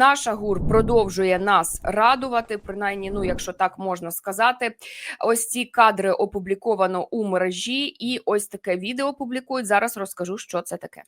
Наша гур продовжує нас радувати, принаймні, ну якщо так можна сказати. Ось ці кадри опубліковано у мережі, і ось таке відео публікують. Зараз розкажу, що це таке.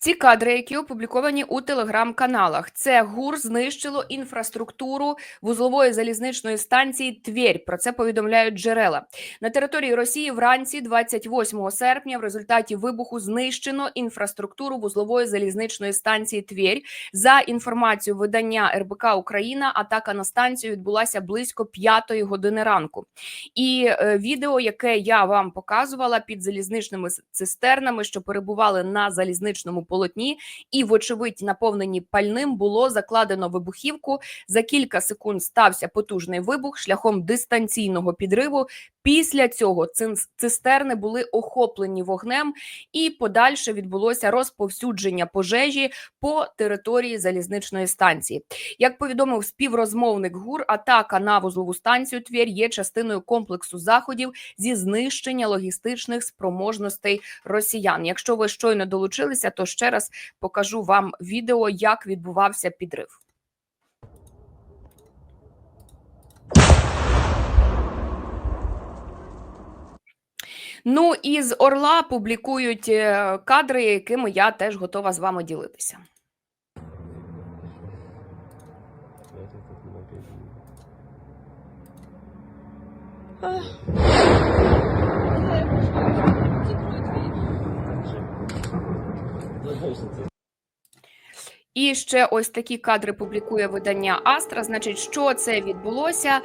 Ці кадри, які опубліковані у телеграм-каналах, це ГУР знищило інфраструктуру вузлової залізничної станції Тверь. Про це повідомляють джерела на території Росії. Вранці, 28 серпня, в результаті вибуху знищено інфраструктуру вузлової залізничної станції Тверь. За інформацією видання РБК Україна, атака на станцію відбулася близько 5 години ранку. І е, відео, яке я вам показувала під залізничними цистернами, що перебували на залізничному полотні, і, вочевидь, наповнені пальним, було закладено вибухівку. За кілька секунд стався потужний вибух шляхом дистанційного підриву. Після цього цистерни були охоплені вогнем, і подальше відбулося розповсюдження пожежі по території залізничної станції. Як повідомив співрозмовник ГУР, атака на вузлову станцію Тверь є частиною комплексу заходів зі знищення логістичних спроможностей росіян. Якщо ви щойно долучилися, то ще раз покажу вам відео, як відбувався підрив. Ну і з Орла публікують е, кадри, якими я теж готова з вами ділитися. 后视镜 І ще ось такі кадри публікує видання Астра. Значить, що це відбулося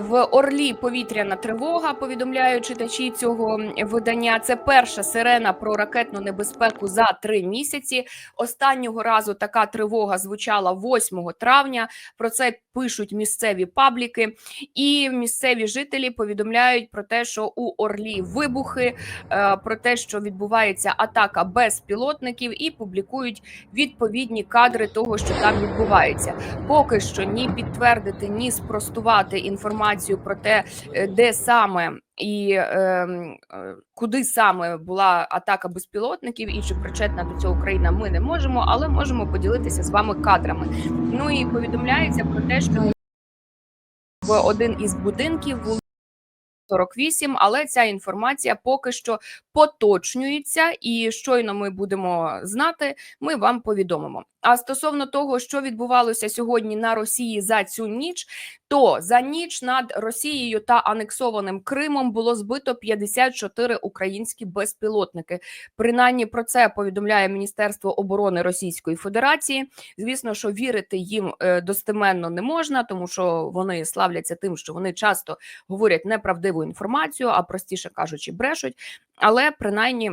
в Орлі? Повітряна тривога. Повідомляють читачі цього видання. Це перша сирена про ракетну небезпеку за три місяці. Останнього разу така тривога звучала 8 травня. Про це пишуть місцеві пабліки, і місцеві жителі повідомляють про те, що у Орлі вибухи, е, про те, що відбувається атака безпілотників, і публікують відповідні кадри того, що там відбувається. Поки що ні підтвердити, ні спростувати інформацію про те, е, де саме. І е, е, куди саме була атака безпілотників, і чи причетна до цього Україна, ми не можемо, але можемо поділитися з вами кадрами. Ну і повідомляється про те, що в один із будинків вулиці 48, але ця інформація поки що поточнюється, і щойно ми будемо знати, ми вам повідомимо. А стосовно того, що відбувалося сьогодні на Росії за цю ніч, то за ніч над Росією та анексованим Кримом було збито 54 українські безпілотники. Принаймні про це повідомляє Міністерство оборони Російської Федерації. Звісно, що вірити їм е, достеменно не можна, тому що вони славляться тим, що вони часто говорять неправдиву інформацію, а простіше кажучи, брешуть. Але принаймні.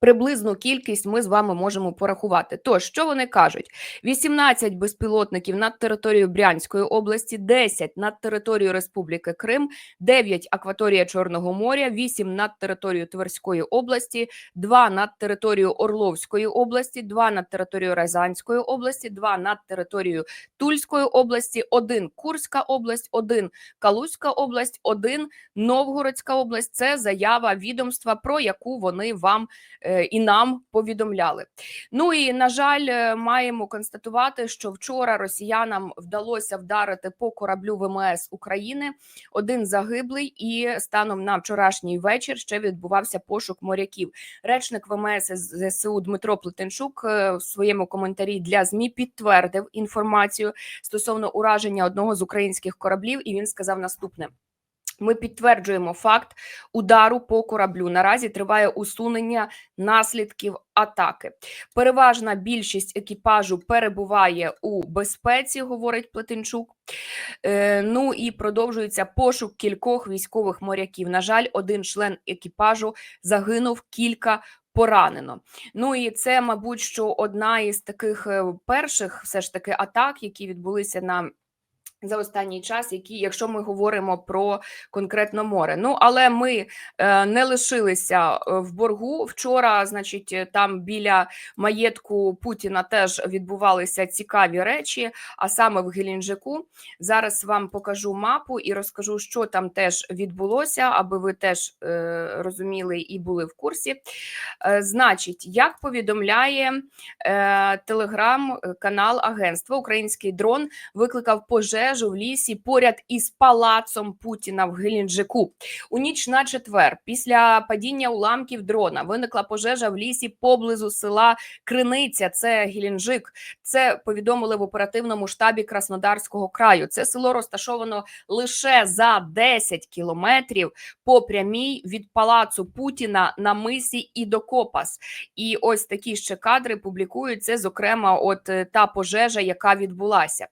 Приблизну кількість ми з вами можемо порахувати. Тож, що вони кажуть: 18 безпілотників над територією Брянської області, 10 над територією Республіки Крим, 9 акваторія Чорного моря, 8 над територією Тверської області, 2 над територією Орловської області, 2 над територією Рязанської області, 2 над територією Тульської області, 1 Курська область, 1 Калузька область, 1 Новгородська область. Це заява відомства, про яку вони вам е, і нам повідомляли. Ну і на жаль, е, маємо констатувати, що вчора росіянам вдалося вдарити по кораблю ВМС України. Один загиблий, і станом на вчорашній вечір ще відбувався пошук моряків. Речник ВМС ЗСУ Дмитро Плетенчук е, в своєму коментарі для змі підтвердив інформацію стосовно ураження одного з українських кораблів, і він сказав наступне. Ми підтверджуємо факт удару по кораблю. Наразі триває усунення наслідків атаки. Переважна більшість екіпажу перебуває у безпеці, говорить Плетенчук. Е, ну і продовжується пошук кількох військових моряків. На жаль, один член екіпажу загинув кілька. Поранено. Ну і це, мабуть, що одна із таких е, перших все ж таки атак, які відбулися на За останній час, які, якщо ми говоримо про конкретно море, ну але ми е, не лишилися е, в боргу. Вчора, значить, е, там біля маєтку Путіна теж відбувалися цікаві речі. А саме в Геленджику. Зараз вам покажу мапу і розкажу, що там теж відбулося, аби ви теж е, розуміли і були в курсі. Е, значить, як повідомляє е, телеграм-канал Агентства Український дрон викликав пожежу в лісі поряд із палацом Путіна в Геленджику. У ніч на четвер, після падіння уламків дрона, виникла пожежа в лісі поблизу села Криниця. Це Геленджик. Це повідомили в оперативному штабі Краснодарського краю. Це село розташовано лише за 10 кілометрів по прямій від палацу Путіна на мисі Ідокопас. І ось такі ще кадри публікуються. Зокрема, от е, та пожежа, яка відбулася.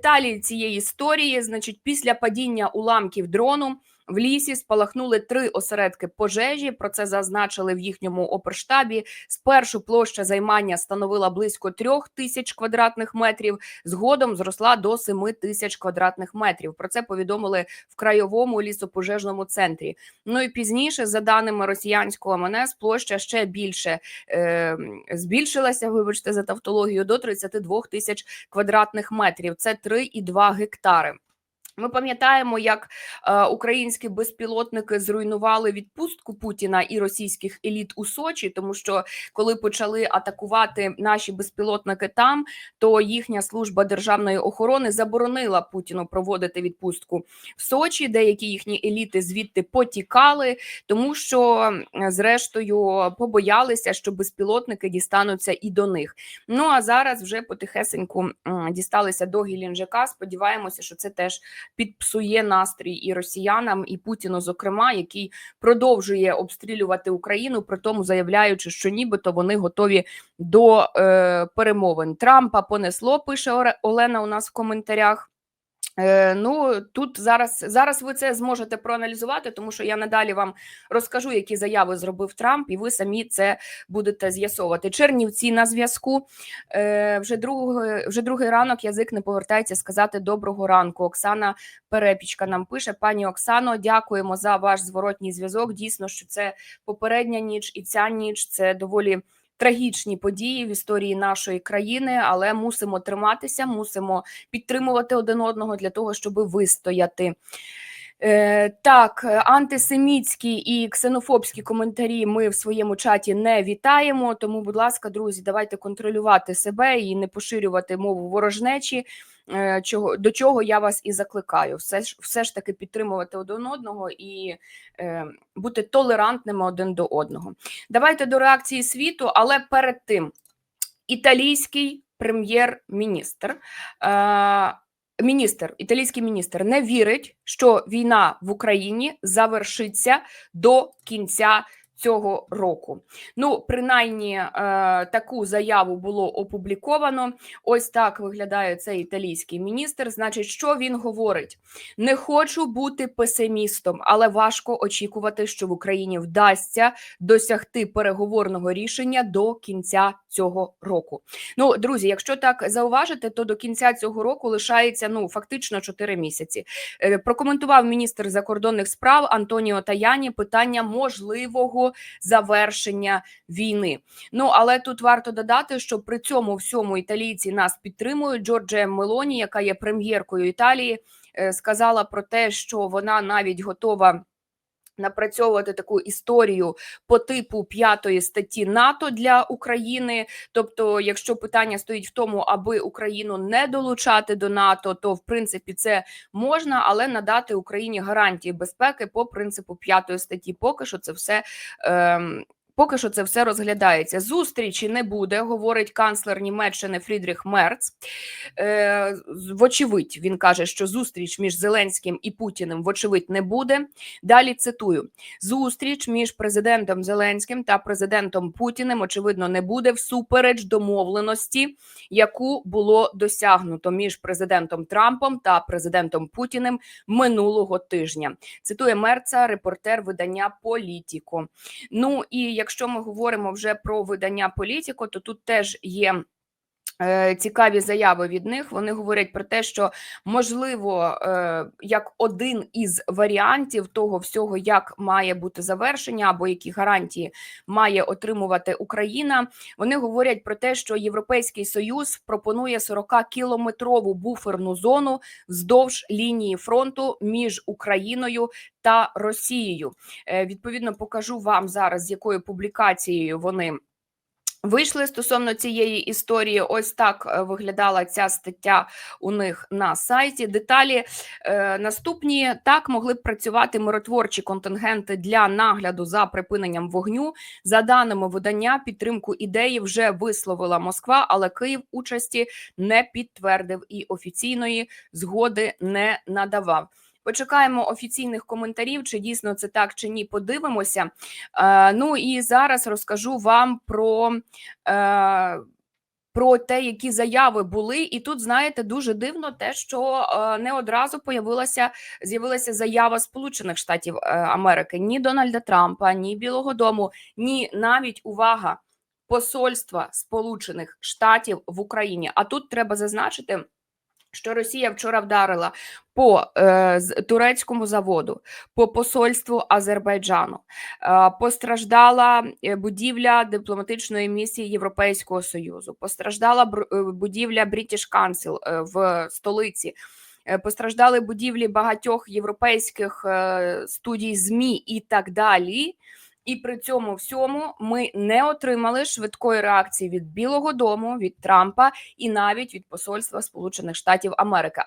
Деталі цієї історії, значить, після падіння уламків дрону. В лісі спалахнули три осередки пожежі. Про це зазначили в їхньому оперштабі. Спершу площа займання становила близько трьох тисяч квадратних метрів. Згодом зросла до семи тисяч квадратних метрів. Про це повідомили в краєвому лісопожежному центрі. Ну і пізніше, за даними росіянського МНС, площа ще більше е, збільшилася. Вибачте за тавтологію до 32 тисяч квадратних метрів. Це 3,2 гектари. Ми пам'ятаємо, як е, українські безпілотники зруйнували відпустку Путіна і російських еліт у Сочі, тому що коли почали атакувати наші безпілотники там, то їхня служба державної охорони заборонила Путіну проводити відпустку в Сочі. Деякі їхні еліти звідти потікали, тому що зрештою побоялися, що безпілотники дістануться і до них. Ну а зараз вже потихесеньку дісталися до Гілінжака. Сподіваємося, що це теж підпсує настрій і росіянам, і Путіну, зокрема, який продовжує обстрілювати Україну, при тому заявляючи, що нібито вони готові до е, перемовин. Трампа понесло. Пише Олена у нас в коментарях. Е, ну тут зараз зараз ви це зможете проаналізувати, тому що я надалі вам розкажу, які заяви зробив Трамп, і ви самі це будете з'ясовувати. Чернівці на зв'язку е, вже другий, вже другий ранок. Язик не повертається сказати доброго ранку. Оксана Перепічка нам пише: пані Оксано, дякуємо за ваш зворотній зв'язок. Дійсно, що це попередня ніч, і ця ніч це доволі трагічні події в історії нашої країни, але мусимо триматися, мусимо підтримувати один одного для того, щоб вистояти. Е, так, антисемітські і ксенофобські коментарі ми в своєму чаті не вітаємо. Тому, будь ласка, друзі, давайте контролювати себе і не поширювати мову ворожнечі. Е, чого до чого я вас і закликаю, все ж все ж таки підтримувати один одного і е, бути толерантними один до одного. Давайте до реакції світу, але перед тим італійський прем'єр-міністр. Е, Міністр, італійський міністр не вірить, що війна в Україні завершиться до кінця цього року. Ну, принаймні, е, таку заяву було опубліковано. Ось так виглядає цей італійський міністр. Значить, що він говорить? Не хочу бути песимістом, але важко очікувати, що в Україні вдасться досягти переговорного рішення до кінця цього року. Ну, друзі, якщо так зауважити, то до кінця цього року лишається ну фактично 4 місяці. Е, прокоментував міністр закордонних справ Антоніо Таяні питання можливого завершення війни. Ну але тут варто додати, що при цьому всьому італійці нас підтримують. Джорджія Мелоні, яка є прем'єркою Італії, е, сказала про те, що вона навіть готова. Напрацьовувати таку історію по типу п'ятої статті НАТО для України. Тобто, якщо питання стоїть в тому, аби Україну не долучати до НАТО, то в принципі це можна, але надати Україні гарантії безпеки по принципу п'ятої статті. Поки що це все. Ем, Поки що це все розглядається. Зустрічі не буде, говорить канцлер Німеччини Фрідріх Мерц. Е, Вочевидь, він каже, що зустріч між Зеленським і Путіним, вочевидь, не буде. Далі цитую: зустріч між президентом Зеленським та президентом Путіним, очевидно, не буде всупереч домовленості, яку було досягнуто між президентом Трампом та президентом Путіним минулого тижня. Цитує Мерца, репортер видання Політіко. Ну і якщо ми говоримо вже про видання політико, то тут теж є цікаві заяви від них. Вони говорять про те, що можливо, е, як один із варіантів того всього, як має бути завершення, або які гарантії має отримувати Україна. Вони говорять про те, що Європейський Союз пропонує 40-кілометрову буферну зону вздовж лінії фронту між Україною та Росією. Е, Відповідно, покажу вам зараз, з якою публікацією вони. Вийшли стосовно цієї історії. Ось так е, виглядала ця стаття у них на сайті. Деталі е, наступні так могли б працювати миротворчі контингенти для нагляду за припиненням вогню. За даними видання, підтримку ідеї вже висловила Москва, але Київ участі не підтвердив і офіційної згоди не надавав. Почекаємо офіційних коментарів, чи дійсно це так, чи ні. Подивимося. Е, ну і зараз розкажу вам про. Е, про те, які заяви були, і тут знаєте дуже дивно те, що е, не одразу появилася з'явилася заява Сполучених Штатів е, Америки ні Дональда Трампа, ні Білого Дому, ні навіть увага посольства Сполучених Штатів в Україні. А тут треба зазначити. Що Росія вчора вдарила по е, турецькому заводу, по посольству Азербайджану, е, постраждала е, будівля дипломатичної місії Європейського союзу, постраждала е, будівля British Council е, в столиці. Постраждали будівлі багатьох європейських студій ЗМІ і так далі. І при цьому всьому ми не отримали швидкої реакції від Білого Дому, від Трампа і навіть від посольства Сполучених Штатів Америки.